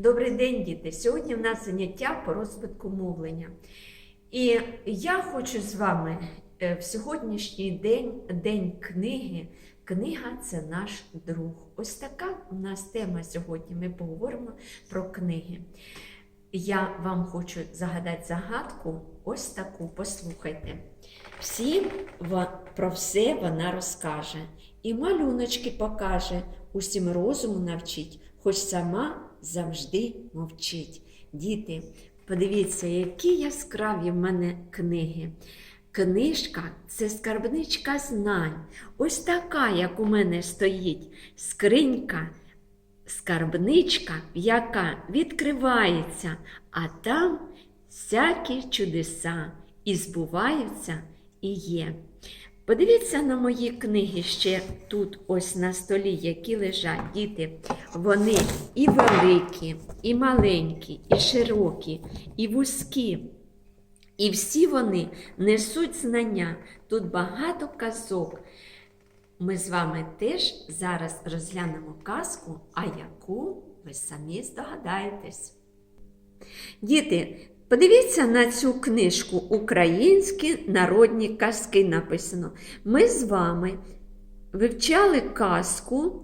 Добрий день, діти! Сьогодні в нас заняття по розвитку мовлення. І я хочу з вами е, в сьогоднішній день, день книги. Книга це наш друг. Ось така у нас тема сьогодні. Ми поговоримо про книги. Я вам хочу загадати загадку, ось таку, послухайте. Всім про все вона розкаже, і малюночки покаже, усім розуму навчить, хоч сама завжди мовчить. Діти, подивіться, які яскраві в мене книги. Книжка це скарбничка знань. Ось така, як у мене стоїть, скринька, скарбничка, яка відкривається, а там всякі чудеса і збуваються, і є. Подивіться на мої книги ще тут, ось на столі, які лежать діти. Вони і великі, і маленькі, і широкі, і вузькі. І всі вони несуть знання. Тут багато казок. Ми з вами теж зараз розглянемо казку, а яку ви самі здогадаєтесь. Діти, подивіться на цю книжку Українські народні казки написано. Ми з вами вивчали казку,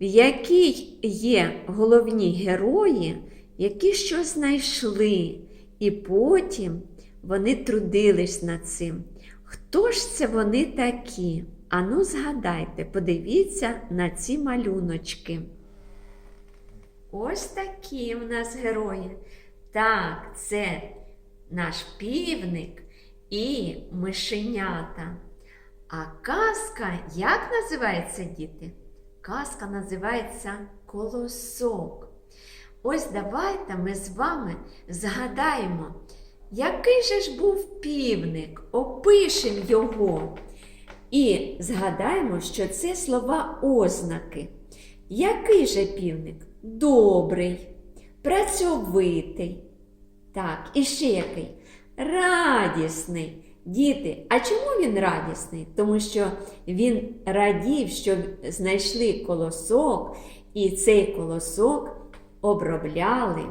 в якій є головні герої, які щось знайшли, і потім вони трудились над цим. Хто ж це вони такі? Ану, згадайте, подивіться на ці малюночки. Ось такі в нас герої. Так, це наш півник і мишенята. А казка як називається, діти? Казка називається Колосок. Ось давайте ми з вами згадаємо, який же ж був півник, опишемо його. І згадаємо, що це слова ознаки. Який же півник? Добрий, працьовитий. Так, і ще який? Радісний. Діти, а чому він радісний? Тому що він радів, що знайшли колосок, і цей колосок обробляли.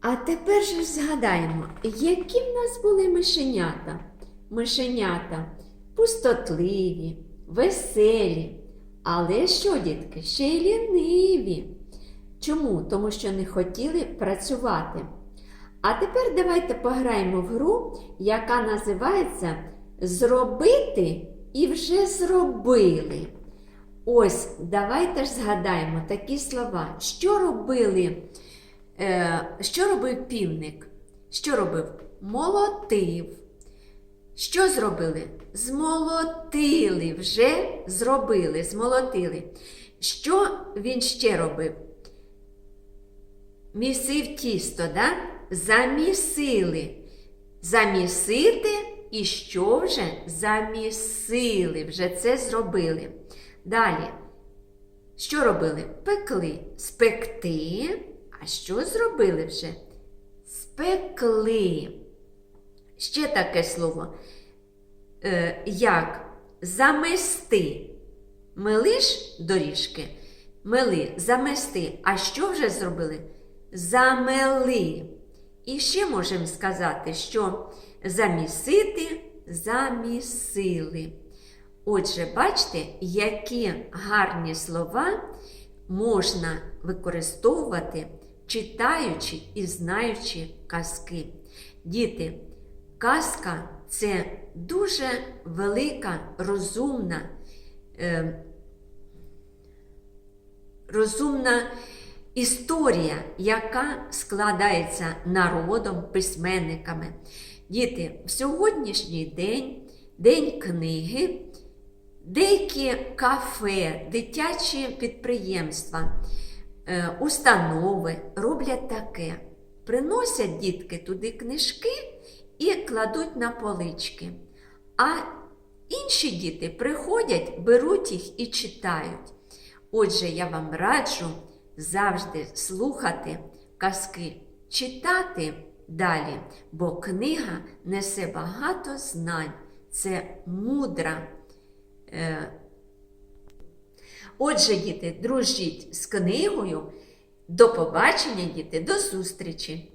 А тепер же згадаємо, які в нас були мишенята? Мишенята пустотливі, веселі, але що, дітки, ще й ліниві. Чому? Тому що не хотіли працювати. А тепер давайте пограємо в гру, яка називається Зробити і вже зробили. Ось, давайте ж згадаємо такі слова. Що робили, е, що робив півник? Що робив? Молотив. Що зробили? Змолотили, вже зробили, змолотили. Що він ще робив? Місив тісто, да? замісили. Замісити і що вже? Замісили, вже це зробили. Далі, що робили? Пекли. Спекти. А що зробили вже? Спекли. Ще таке слово. Е, як замести. Милиш доріжки, мили, замести. А що вже зробили? Замели. І ще можемо сказати, що замісити, замісили. Отже, бачите, які гарні слова можна використовувати, читаючи і знаючи казки. Діти, казка це дуже велика, розумна, е, розумна історія, яка складається народом, письменниками. Діти, в сьогоднішній день, День книги, деякі кафе, дитячі підприємства, е, установи роблять таке. Приносять дітки туди книжки і кладуть на полички. А інші діти приходять, беруть їх і читають. Отже, я вам раджу завжди слухати казки, читати далі, бо книга несе багато знань. Це мудра. Е... Отже, діти, дружіть з книгою, До побачення, діти, до зустрічі!